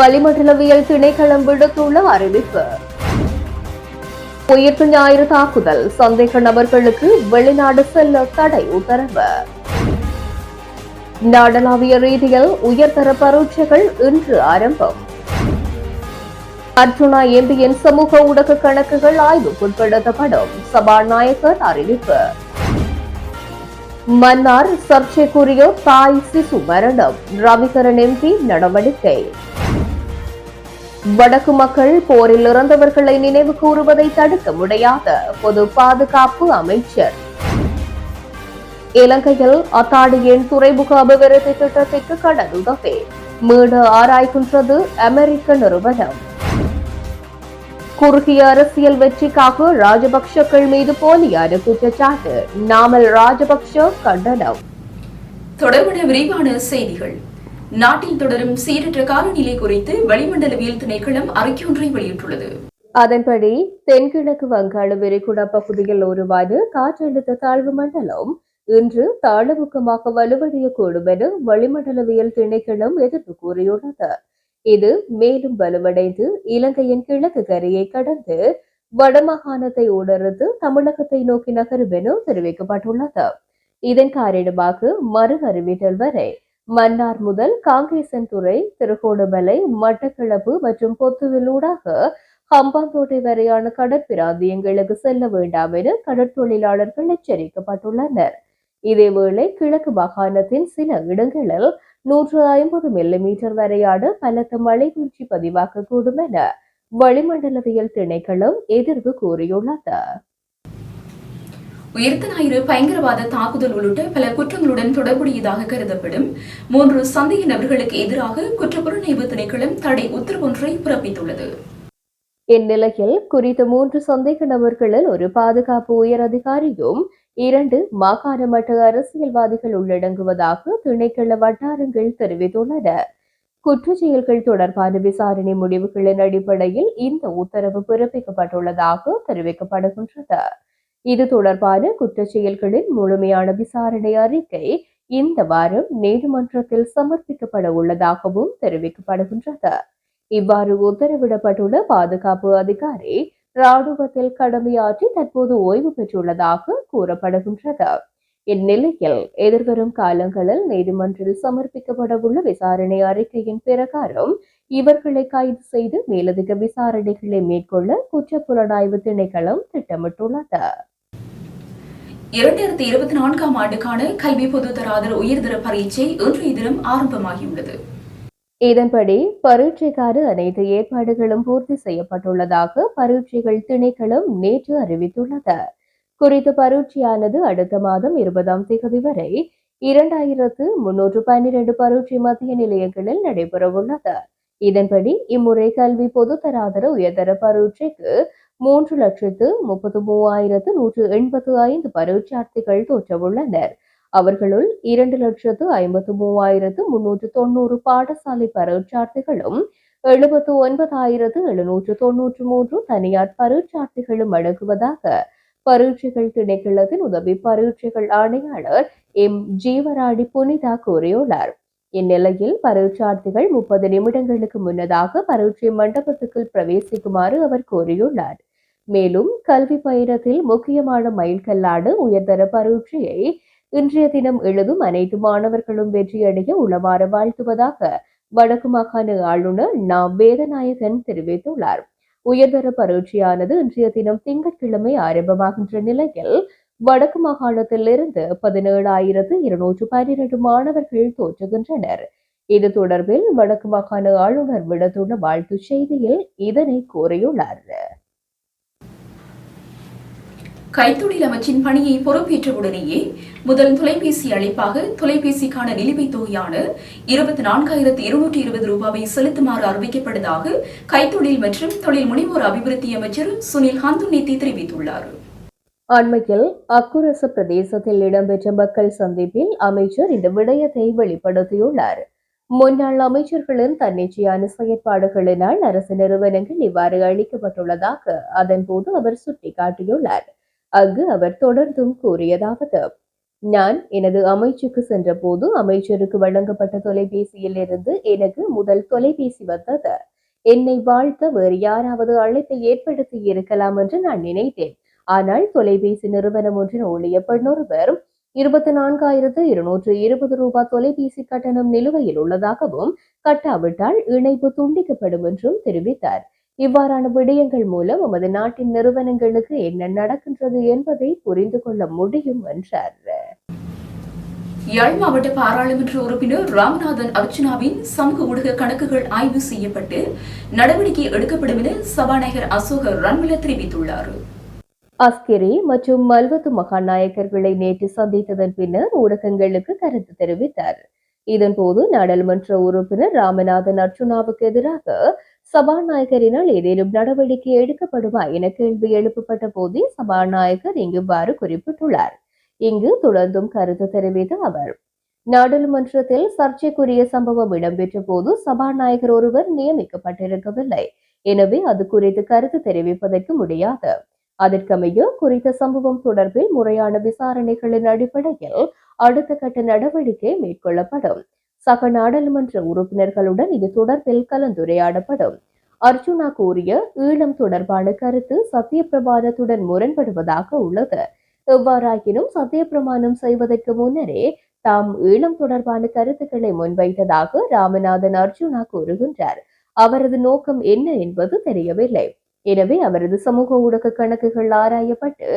வளிமண்டலவியல் திணைக்களம் விடுத்துள்ள அறிவிப்பு. உயிர்ப்பு ஞாயிறு தாக்குதல். சந்தேக நபர்களுக்கு வெளிநாடு செல்ல தடை உத்தரவு. நாடளாவிய ரீதியில் உயர்தர பரீட்சைகள் இன்று ஆரம்பம். அர்ஜுனா எம்பியின் சமூக ஊடக கணக்குகள் ஆய்வுக்குட்படுத்தப்படும். சபாநாயகர் அறிவிப்பு. மன்னார் சர்ச்சைக்குரிய தாய் சிசு மரணம். ரவிகரன் எம்பி நடவடிக்கை. வடக்கு மக்கள் போரில் இறந்தவர்களை நினைவு கூறுவதை தடுக்க முடியாத பொது பாதுகாப்பு அமைச்சர். இலங்கையில் அத்தாடியின் துறைமுக அபிவிருத்தி திட்டத்திற்கு கடனுதவி மீடு ஆராய்கின்றது அமெரிக்க நிறுவனம். குறுகிய அரசியல் வெற்றிக்காக ராஜபக்ஷக்கள் மீது போலியான குற்றச்சாட்டு. நாமல் ராஜபக்ஷ கண்டனம். தொடர்புடைய விரிவான செய்திகள். நாட்டில் தொடரும் சீரற்ற காலநிலை குறித்து வளிமண்டலவியல் திணைக்களம் அறிக்கையொன்றை வெளியிட்டுள்ளது. அதன்படி தென்கிழக்கு வங்காள விரிகுடா பகுதியில் உருவான காற்றழுத்த தாழ்வு மண்டலம் இன்று தாழ்வுக்கமாக வலுவடையக்கூடும் என வளிமண்டலவியல் திணைக்களம் எதிர்ப்பு கூறியுள்ளது. இது மேலும் வலுவடைந்து இலங்கையின் கிழக்கு கரையை கடந்து வடமாகாணத்தை ஊடறுத்து தமிழகத்தை நோக்கி நகரும் என தெரிவிக்கப்பட்டுள்ளது. இதன் காரணமாக மறு அறிவித்தல் வரை மன்னார் முதல் காங்கேசன்துறை திருகோணமலை மட்டக்களப்பு மற்றும் பொத்துவிலூடாக ஹம்பாந்தோட்டை வரையான கடற்பிராந்தியங்களுக்கு செல்ல வேண்டாம் என கடற்தொழிலாளர்கள் எச்சரிக்கப்பட்டுள்ளனர். இதேவேளை கிழக்கு மாகாணத்தின் சில இடங்களில் நூற்று ஐம்பது மில்லிமீட்டர் வரையான பலத்த மழை வீழ்ச்சி பதிவாகக்கூடும் என வளிமண்டலவியல் திணைக்களம் எதிர்வு கூறியுள்ளது. உயிர்த்த ஞாயிறு பயங்கரவாத தாக்குதல் உள்ளிட்ட பல குற்றங்களுடன் தொடர்புடையதாக கருதப்படும். மூன்று சந்தேக நபர்களுக்கு எதிராக குற்றப்புலனாய்வு திணைக்களம் தடை உத்தரவொன்றை பிறப்பித்துள்ளது. இந்நிலையில் குறித்த மூன்று சந்தேக நபர்களில் ஒரு பாதுகாப்பு உயர் அதிகாரியும் இரண்டு மாகாண மட்ட அரசியல்வாதிகள் உள்ளடங்குவதாக திணைக்கள வட்டாரங்கள் தெரிவித்துள்ளன. குற்ற செயல்கள் தொடர்பான விசாரணை முடிவுகளின் அடிப்படையில் இந்த உத்தரவு பிறப்பிக்கப்பட்டுள்ளதாக தெரிவிக்கப்படுகின்றது. இது தொடர்பான குற்றச்செயல்களின் முழுமையான விசாரணை அறிக்கை இந்த வாரம் நீதிமன்றத்தில் சமர்ப்பிக்கப்பட உள்ளதாகவும் தெரிவிக்கப்படுகின்றது. இவ்வாறு உத்தரவிடப்பட்டுள்ள பாதுகாப்பு அதிகாரி ராணுவத்தில் கடமையாற்றி தற்போது ஓய்வு பெற்றுள்ளதாக கூறப்படுகின்றது. இந்நிலையில் எதிர்வரும் காலங்களில் நீதிமன்றில் சமர்ப்பிக்கப்பட உள்ள விசாரணை அறிக்கையின் பிரகாரம் இவர்களை கைது செய்து மேலதிக விசாரணைகளை மேற்கொள்ள குற்ற புலனாய்வு திணைக்களம் திட்டமிட்டுள்ளது. இரண்டாயிரத்தி இருபத்தி நான்காம் ஆண்டுக்கான கல்வி பொதுத்தராதர உயர்தர பரீட்சை இன்றைய தினம் ஆரம்பமாகியுள்ளது. இதன்படி பரீட்சைக்கான அனைத்து ஏற்பாடுகளும் பூர்த்தி செய்யப்பட்டுள்ளதாக பரீட்சைகள் திணைக்களம் நேற்று அறிவித்துள்ளது. குறித்த பரீட்சையானது அடுத்த மாதம் இருபதாம் தேதி வரை இரண்டாயிரத்து முன்னூற்று பன்னிரண்டு பரீட்சை மத்திய நிலையங்களில் நடைபெறவுள்ளது. இதன்படி இம்முறை கல்வி பொதுத்தராதர உயர்தர பரீட்சைக்கு மூன்று லட்சத்து முப்பத்து மூவாயிரத்து நூற்று எண்பத்து ஐந்து பரீட்சார்த்திகள் தோற்றவுள்ளனர். அவர்களுள் இரண்டு லட்சத்து ஐம்பத்து மூவாயிரத்து முன்னூற்று தொண்ணூறு பாடசாலை பரீட்சார்த்திகளும் எழுபத்து ஒன்பதாயிரத்து எழுநூற்று தொன்னூற்று மூன்று தனியார் பரீட்சார்த்திகளும் அடங்குவதாக பரீட்சைகள் திணைக்களத்தின் உதவி பரீட்சைகள் ஆணையாளர் எம். ஜீவராணி புனிதா கூறியுள்ளார். இந்நிலையில் பரீட்சார்த்திகள் முப்பது நிமிடங்களுக்கு முன்னதாக பரீட்சை மண்டபத்துக்குள் பிரவேசிக்குமாறு அவர் கோரியுள்ளார் மேலும் கல்வி பயணத்தில் முக்கியமான மைல்கல்லான உயர்தர பரீட்சையை இன்றைய தினம் எழுதும் அனைத்து மாணவர்களும் வெற்றியடைய உளவார வாழ்த்துவதாக வடக்கு மாகாண ஆளுநர் நா வேதநாயகன் தெரிவித்துள்ளார். உயர்தர பரீட்சையானது இன்றைய தினம் திங்கட்கிழமை ஆரம்பமாகின்ற நிலையில் வடக்கு மாகாணத்தில் இருந்து பதினேழாயிரத்து இருநூற்று பன்னிரண்டு மாணவர்கள் தோற்றுகின்றனர். இது தொடர்பில் வடக்கு மாகாண ஆளுநர் விடுத்துள்ள வாழ்த்துச் செய்தியில் இதனை கூறியுள்ளார். கைத்தொழில் அமைச்சின் பணியை பொறுப்பேற்றவுடனேயே முதல் தொலைபேசி அழைப்பாக தொலைபேசிக்கான நிலுவைத் தொகையான இருபத்தி நான்காயிரத்து இருநூற்றி இருபது ரூபாவை செலுத்துமாறு அறிவிக்கப்பட்டதாக கைத்தொழில் மற்றும் தொழில் முனைவோர் அபிவிருத்தி அமைச்சர் சுனில் ஹந்துநேத்தி தெரிவித்துள்ளார். அண்மையில் அக்குரச பிரதேசத்தில் இடம்பெற்ற மக்கள் சந்திப்பில் அமைச்சர் இந்த விடயத்தை வெளிப்படுத்தியுள்ளார். முன்னாள் அமைச்சர்களின் தன்னிச்சையான செயற்பாடுகளினால் அரசு நிறுவனங்கள் இவ்வாறு அளிக்கப்பட்டுள்ளதாக அதன்போது அவர் சுட்டிக்காட்டியுள்ளார். அங்கு அவர் தொடர்ந்தும் கூறியதாவது நான் எனது அமைச்சுக்கு சென்றபோது அமைச்சருக்கு வழங்கப்பட்ட தொலைபேசியில் இருந்து எனக்கு முதல் தொலைபேசி வந்தது. என்னை வாழ்த்த வேறு யாராவது அழைப்பை ஏற்படுத்தி இருக்கலாம் என்று நான் நினைத்தேன். ஆனால் தொலைபேசி நிறுவனம் ஒன்றின் ஊழியர் பெண்ணொருவர் இருபத்தி நான்காயிரத்து இருநூற்று இருபது ரூபாய் தொலைபேசி கட்டணம் நிலுவையில் உள்ளதாகவும் கட்டாவிட்டால் இணைப்பு துண்டிக்கப்படும் என்றும் தெரிவித்தார். இவ்வாறான விடயங்கள் மூலம் நமது நாட்டின் நிறுவனங்களுக்கு என்ன நடக்கின்றது என்பதை புரிந்து கொள்ள முடியும் என்றார். யாழ் மாவட்ட பாராளுமன்ற உறுப்பினர் ராமநாதன் அர்ச்சனாவின் சமூக ஊடக கணக்குகள் ஆய்வு செய்யப்பட்டு நடவடிக்கை எடுக்கப்படும் என சபாநாயகர் அசோக ரன்வில தெரிவித்துள்ளார். அஸ்கிரி மற்றும் மல்வத்து மகாநாயக்கர்களை நேற்று சந்தித்ததன் பின்னர் ஊடகங்களுக்கு கருத்து தெரிவித்தார். இதன்போது நாடாளுமன்ற உறுப்பினர் ராமநாதன் அர்ச்சுனாவுக்கு எதிராக சபாநாயகரினால் ஏதேனும் நடவடிக்கை எடுக்கப்படுமா என கேள்வி எழுப்பப்பட்ட போதே சபாநாயகர் இங்குவாறு குறிப்பிட்டுள்ளார். இங்கு தொடர்ந்தும் கருத்து தெரிவித்த அவர் நாடாளுமன்றத்தில் சர்ச்சைக்குரிய சம்பவம் இடம்பெற்ற போது சபாநாயகர் ஒருவர் நியமிக்கப்பட்டிருக்கவில்லை. எனவே அது குறித்து கருத்து தெரிவிப்பதற்கு முடியாது. அதற்கமைய குறித்த சம்பவம் தொடர்பில் முறையான விசாரணைகளின் அடிப்படையில் அடுத்த கட்ட நடவடிக்கை மேற்கொள்ளப்படும். சக நாடாளுமன்ற உறுப்பினர்களுடன் இது தொடர்பில் கலந்துரையாடப்படும். அர்ஜுனா கூறிய ஈழம் தொடர்பான கருத்து சத்தியப்பிரமாணத்துடன் முரண்படுவதாக உள்ளது. எவ்வாறாயினும் சத்தியப்பிரமாணம் செய்வதற்கு முன்னரே தாம் ஈழம் தொடர்பான கருத்துக்களை முன்வைத்ததாக ராமநாதன் அர்ஜுனா கூறுகின்றார். அவரது நோக்கம் என்ன என்பது தெரியவில்லை. எனவே அவரது சமூக ஊடக கணக்குகள் ஆராயப்பட்டு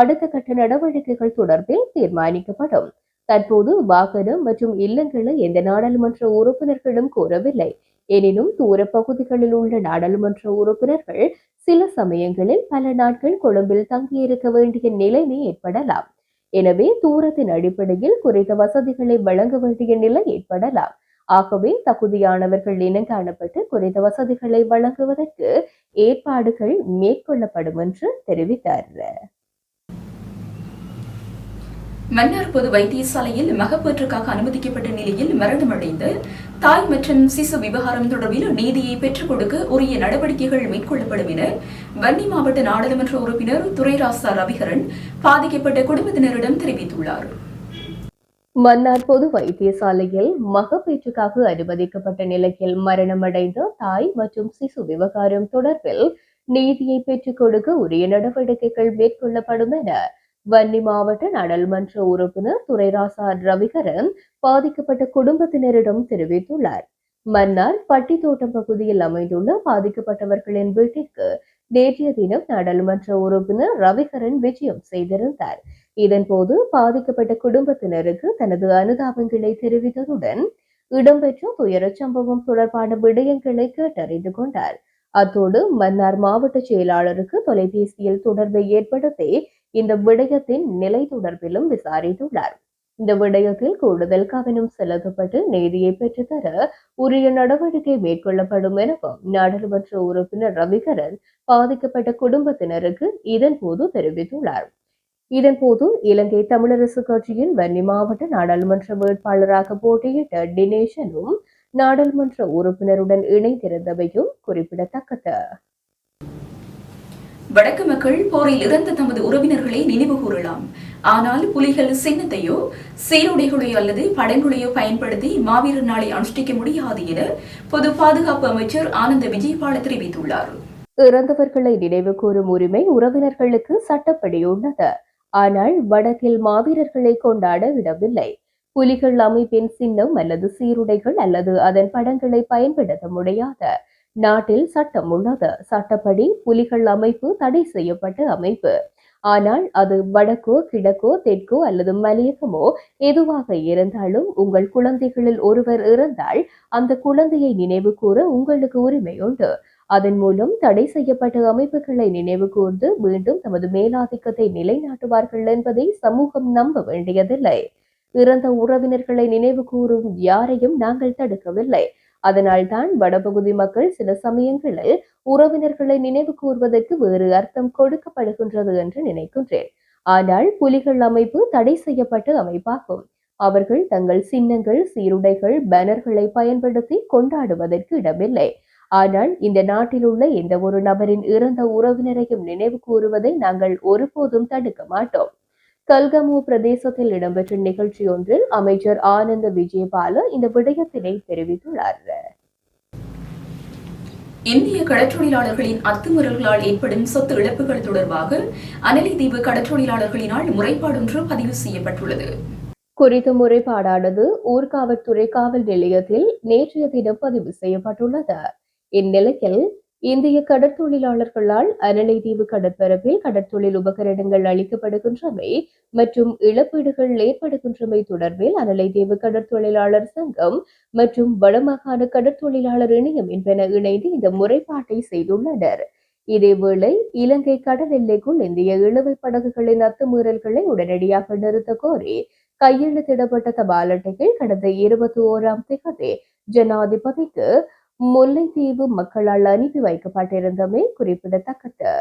அடுத்த கட்ட நடவடிக்கைகள் தொடர்பில் தீர்மானிக்கப்படும். தற்போது வாகனம் மற்றும் இல்லங்களை எந்த நாடாளுமன்ற உறுப்பினர்களும் கூறவில்லை. எனினும் தூர பகுதிகளில் உள்ள நாடாளுமன்ற உறுப்பினர்கள் சில சமயங்களில் பல நாட்கள் கொழும்பில் தங்கியிருக்க வேண்டிய நிலைமை ஏற்படலாம். எனவே தூரத்தின் அடிப்படையில் குறைந்த வசதிகளை வழங்க வேண்டிய நிலை ஏற்படலாம். ஆகவே தகுதியானவர்கள் இனம் காணப்பட்டு குறித்த வசதிகளை வழங்குவதற்கு ஏற்பாடுகள் மேற்கொள்ளப்படும் என்று தெரிவித்தார். மன்னார் பொது வைத்தியசாலையில் மகப்பேற்றுக்காக அனுமதிக்கப்பட்ட நிலையில் மரணமடைந்த தாய் மற்றும் சிசு விவகாரம் தொடர்பில் நீதியை பெற்றுக் கொடுக்க உரிய நடவடிக்கைகள் மேற்கொள்ளப்படும் என வன்னி மாவட்ட நாடாளுமன்ற உறுப்பினர் துரைராசா ரவிகரன் பாதிக்கப்பட்ட குடும்பத்தினரிடம் தெரிவித்துள்ளார். மன்னார் பொது வைத்தியசாலையில் மகப்பேற்றுக்காக அனுமதிக்கப்பட்ட நிலையில் மரணமடைந்த தாய் மற்றும் சிசு விவகாரம் தொடர்பில் நீதியை பெற்றுக் கொடுக்க உரிய நடவடிக்கைகள் மேற்கொள்ளப்படும் என வன்னி மாவட்ட நாடாளுமன்ற உறுப்பினர் துரைராசா ரவிகரன் பாதிக்கப்பட்ட குடும்பத்தினரிடம் தெரிவித்துள்ளார். மன்னார் பட்டித்தோட்டம் பகுதியில் அமைந்துள்ள பாதிக்கப்பட்டவர்களின் வீட்டிற்கு நேற்றைய தினம் நாடாளுமன்ற உறுப்பினர் ரவிகரன் விஜயம் செய்திருந்தார். இதன்போது பாதிக்கப்பட்ட குடும்பத்தினருக்கு தனது அனுதாபங்களை தெரிவித்ததுடன் இடம்பெற்ற துயரச் சம்பவம் தொடர்பான விடயங்களை கேட்டறிந்து கொண்டார். அத்தோடு மன்னார் மாவட்ட செயலாளருக்கு தொலைபேசியில் தொடர்பை ஏற்படுத்தி இந்த விடயத்தின் நிலை தொடர்பிலும் விசாரித்துள்ளார். இந்த விடயத்தில் கூடுதல் கவனம் செலுத்தப்பட்டு நீதியை பெற்றுத்தர உரிய நடவடிக்கை மேற்கொள்ளப்படும் எனவும் நாடாளுமன்ற உறுப்பினர் ரவிகரன் பாதிக்கப்பட்ட குடும்பத்தினருக்கு இதன் போது தெரிவித்துள்ளார். இதன்போது இலங்கை தமிழரசு கட்சியின் வன்னி மாவட்ட நாடாளுமன்ற வேட்பாளராக போட்டியிட்ட டினேஷனும் நாடாளுமன்ற உறுப்பினருடன் இணைந்திருந்தவையும் குறிப்பிடத்தக்கது. வடக்கு மக்கள் போரில் இறந்த தமது உறவினர்களை நினைவு கூறலாம். ஆனால் புலிகள் சின்னத்தையோ சீருடைகளையோ அல்லது படங்களையோ பயன்படுத்தி மாவீரர் நாளை அனுஷ்டிக்க முடியாது என பொது பாதுகாப்பு அமைச்சர் ஆனந்த விஜயபால தெரிவித்துள்ளார். இறந்தவர்களை நினைவு கூறும் உரிமை உறவினர்களுக்கு சட்டப்படி உள்ளது. ஆனால் வடக்கில் மாவீரர்களை கொண்டாட இடமில்லை. புலிகள் அமைப்பின் சின்னம் அல்லது சீருடைகள் அல்லது அதன் படங்களை பயன்படுத்த முடியாது. நாட்டில் சட்டம் உள்ளது சட்டப்படி புலிகள் அமைப்பு தடை செய்யப்பட்ட அமைப்பு. ஆனால் அது வடக்கோ கிழக்கோ தெற்கோ அல்லது மலையகமோ எதுவாக இருந்தாலும் உங்கள் குழந்தைகளில் ஒருவர் இறந்தால் அந்த குழந்தையை நினைவு கூற உங்களுக்கு உரிமை உண்டு. அதன் மூலம் தடை செய்யப்பட்ட அமைப்புகளை நினைவு கூர்ந்து மீண்டும் தமது மேலாதிக்கத்தை நிலைநாட்டுவார்கள் என்பதை சமூகம் நம்ப வேண்டியதில்லை. இறந்த உறவினர்களை நினைவு கூறும் யாரையும் நாங்கள் தடுக்கவில்லை. அதனால்தான் வடபகுதி மக்கள் சில சமயங்களில் உறவினர்களை நினைவு கூர்வதற்கு வேறு அர்த்தம் கொடுக்கப்படுகின்றது என்று நினைக்கின்றேன். ஆனால் புலிகள் அமைப்பு தடை செய்யப்பட்ட அமைப்பாகும். அவர்கள் தங்கள் சின்னங்கள் சீருடைகள் பேனர்களை பயன்படுத்தி கொண்டாடுவதற்கு இடமில்லை. ஆனால் இந்த நாட்டில் உள்ள எந்த ஒரு நபரின் இறந்த உறவினரையும் நினைவு கூறுவதை நாங்கள் ஒருபோதும் தடுக்க மாட்டோம். கல்கமு பிரதேசத்தில் இடம்பெற்ற நிகழ்ச்சி ஒன்றில் அமைச்சர் ஆனந்த விஜயபால இந்த விடயத்தினை தெரிவித்துள்ளார். இந்திய கடற்றொழிலாளர்களின் அத்துமீறல்களால் ஏற்படும் சொத்து இழப்புகள் தொடர்பாக அனலி தீவு கடற்றொழிலாளர்களினால் முறைப்பாடொன்று பதிவு செய்யப்பட்டுள்ளது. குறித்த முறைப்பாடானது ஊர்காவல்துறை காவல் நிலையத்தில் நேற்றைய தினம் பதிவு செய்யப்பட்டுள்ளது. இந்நிலையில் இந்திய கடற்தொழிலாளர்களால் அனலைதீவு கடற்பரப்பில் கடற்தொழில் உபகரணங்கள் அளிக்கப்படுகின்றமை மற்றும் இழப்பீடுகள் ஏற்படுகின்றமை தொடர்பில் அனலைதீவு கடற்தொழிலாளர் சங்கம் மற்றும் வடமாகாண கடற்தொழிலாளர் இணையம் என்பன இணைந்து இந்த முறைப்பாட்டை செய்துள்ளனர். இதேவேளை இலங்கை கடல் எல்லைக்குள் இந்திய இழுவை படகுகளின் அத்துமீறல்களை உடனடியாக நிறுத்த கோரி கையெழுத்திடப்பட்ட தபால் அட்டைகள் கடந்த இருபத்தி ஓராம் திகதி ஜனாதிபதிக்கு முல்லைத்தீவு மக்களால் அனுப்பி வைக்கப்பட்டிருந்தமை குறிப்பிடத்தக்கது.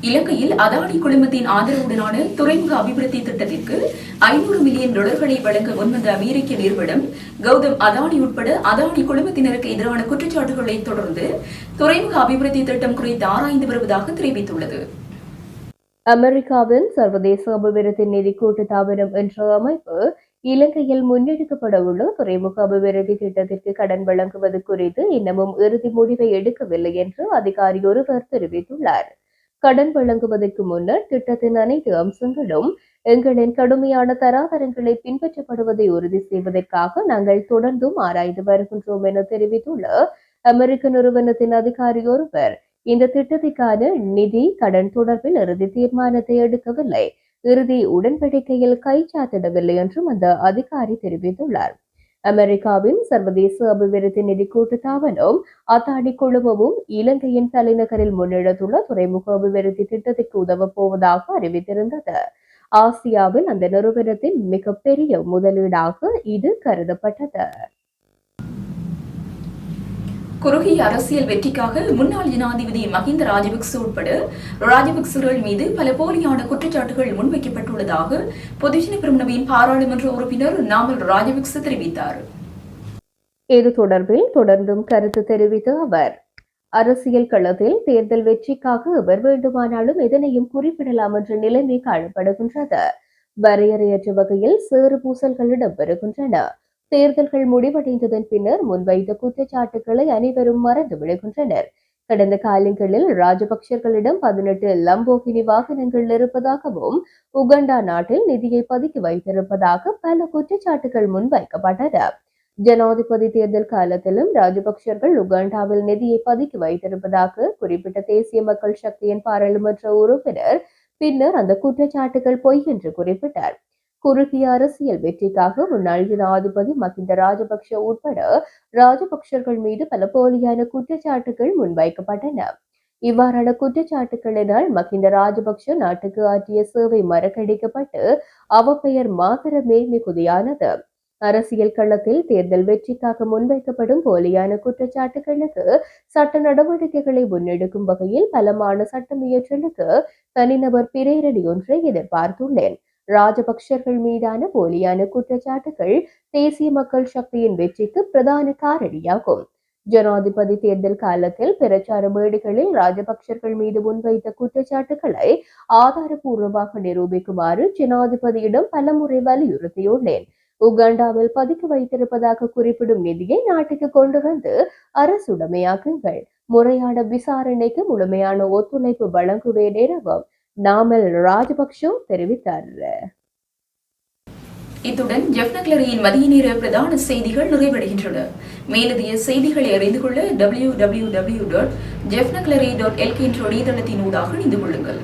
இலங்கையில் அதானி குழுமத்தின் ஆதரவுடனான துறைமுக அபிவிருத்தி திட்டத்திற்கு ஐநூறு மில்லியன் டாலர்களை வழங்க முன்வந்த அமெரிக்க நிறுவனம் கௌதம் அதானி உட்பட அதானி குழுமத்தினருக்கு எதிரான குற்றச்சாட்டுகளை தொடர்ந்து துறைமுக அபிவிருத்தி திட்டம் குறித்து ஆராய்ந்து வருவதாக தெரிவித்துள்ளது. அமெரிக்காவின் சர்வதேச அபிவிருத்தி நிதி கூட்டு தாபனம் என்ற அமைப்பு இலங்கையில் முன்னெடுக்கப்பட உள்ள துறைமுக அபிவிருத்தி திட்டத்திற்கு கடன் வழங்குவது குறித்து இன்னமும் இறுதி முடிவை எடுக்கவில்லை என்று அதிகாரி ஒருவர் தெரிவித்துள்ளார். கடன் வழங்குவதற்கு முன்னர் திட்டத்தின் அனைத்து அம்சங்களும் எங்களின் கடுமையான தராதரங்களை பின்பற்றப்படுவதை உறுதி செய்வதற்காக நாங்கள் தொடர்ந்தும் ஆராய்ந்து வருகின்றோம் என தெரிவித்துள்ள அமெரிக்க நிறுவனத்தின் அதிகாரி ஒருவர் இந்த திட்டத்திற்கான நிதி கடன் தொடர்பில் இறுதி தீர்மானத்தை எடுக்கவில்லை. இறுதி உடன்படிக்கையில் கைச்சாத்திடவில்லை என்றும் அந்த அதிகாரி தெரிவித்துள்ளார். அமெரிக்காவின் சர்வதேச அபிவிருத்தி நிதி கூட்டுத்தாபனம் அத்தாடி குழுமமும் இலங்கையின் தலைநகரில் முன்னெடுத்துள்ள துறைமுக அபிவிருத்தி திட்டத்திற்கு உதவப் போவதாக அறிவித்திருந்தது. ஆசியாவில் அந்த நிறுவனத்தின் மிகப்பெரிய முதலீடாக இது கருதப்பட்டது. குறுகிய அரசியல் வெற்றிக்காக முன்னாள் ஜனாதிபதி மஹிந்த ராஜபக்ச உட்பட ராஜபக்சர்கள் மீது பல போலியான குற்றச்சாட்டுகள் முன்வைக்கப்பட்டுள்ளதாக பொதுஜன பிரமுனவின் பாராளுமன்ற உறுப்பினர் நாமல் ராஜபக்ச தெரிவித்தார். இது தொடர்பில் தொடர்ந்தும் கருத்து தெரிவித்த அவர் அரசியல் களத்தில் தேர்தல் வெற்றிக்காக எவர் வேண்டுமானாலும் எதனையும் குறிப்பிடலாம் என்ற நிலைமை காணப்படுகின்றது. வரையறையற்ற வகையில் சேறு பூசல்கள் இடம்பெறுகின்றன. தேர்தல்கள் முடிவடைந்ததன் பின்னர் முன்வைத்த குற்றச்சாட்டுகளை அனைவரும் மறந்து விடுகின்றனர் கடந்த காலங்களில் ராஜபக்சர்களிடம் பதினெட்டு லம்போகினி வாகனங்கள் இருப்பதாகவும் உகண்டா நாட்டில் நிதியை பதுக்கி வைத்திருப்பதாக பல குற்றச்சாட்டுகள் முன்வைக்கப்பட்டன. ஜனாதிபதி தேர்தல் காலத்திலும் ராஜபக்சர்கள் உகாண்டாவில் நிதியை பதுக்கி வைத்திருப்பதாக குறிப்பிட்ட தேசிய மக்கள் சக்தியின் பாராளுமன்ற உறுப்பினர் பின்னர் அந்த குற்றச்சாட்டுகள் பொய் என்று குறிப்பிட்டார். குறுகிய அரசியல் வெற்றிக்காக முன்னாள் ஜனாதிபதி மஹிந்த ராஜபக்ஷ உட்பட ராஜபக்ஷர்கள் மீது பல போலியான குற்றச்சாட்டுகள் முன்வைக்கப்பட்டன. இவ்வாறான குற்றச்சாட்டுகளினால் மஹிந்த ராஜபக்ஷ நாட்டுக்கு ஆற்றிய சேவை மறக்கடிக்கப்பட்டு அவப்பெயர் மாத்திரமே மிகுதியானது. அரசியல் களத்தில் தேர்தல் வெற்றிக்காக முன்வைக்கப்படும் போலியான குற்றச்சாட்டுகளுக்கு சட்ட நடவடிக்கைகளை முன்னெடுக்கும் வகையில் பலமான சட்டமியற்றலுக்கு தனிநபர் பிரேரணி ஒன்றை எதிர்பார்த்துள்ளேன். ராஜபக்சர்கள் மீதான போலியான குற்றச்சாட்டுகள் தேசிய மக்கள் சக்தியின் வெற்றிக்கு பிரதான காரணியாகும். ஜனாதிபதி தேர்தல் காலத்தில் பிரச்சார மேடைகளில் ராஜபக்சர்கள் மீது முன்வைத்த குற்றச்சாட்டுகளை ஆதாரபூர்வமாக நிரூபிக்குமாறு ஜனாதிபதியிடம் பலமுறை வலியுறுத்தியுள்ளேன். உகாண்டாவில் பதுக்கி வைத்திருப்பதாக குறிப்பிடும் நிதியை நாட்டுக்கு கொண்டு வந்து அரசுடைமையாக்குங்கள். முறையான விசாரணைக்கு முழுமையான ஒத்துழைப்பு வழங்குவேன் எனவும் நாமல் ராஜபக்ஷ தெரிவித்தார். இத்துடன் ஜெஃப்னக்லரியின் மதிய நேர பிரதான செய்திகள் நிறைவடைகின்றன. மேலதிய செய்திகளை அறிந்து கொள்ள டபிள்யூ டபிள்யூ டபிள்யூ டாட் ஜெஃப்னக்லரி டாட் எல்கே என்ற இணையதளத்தின் ஊடாக இணைந்து கொள்ளுங்கள்.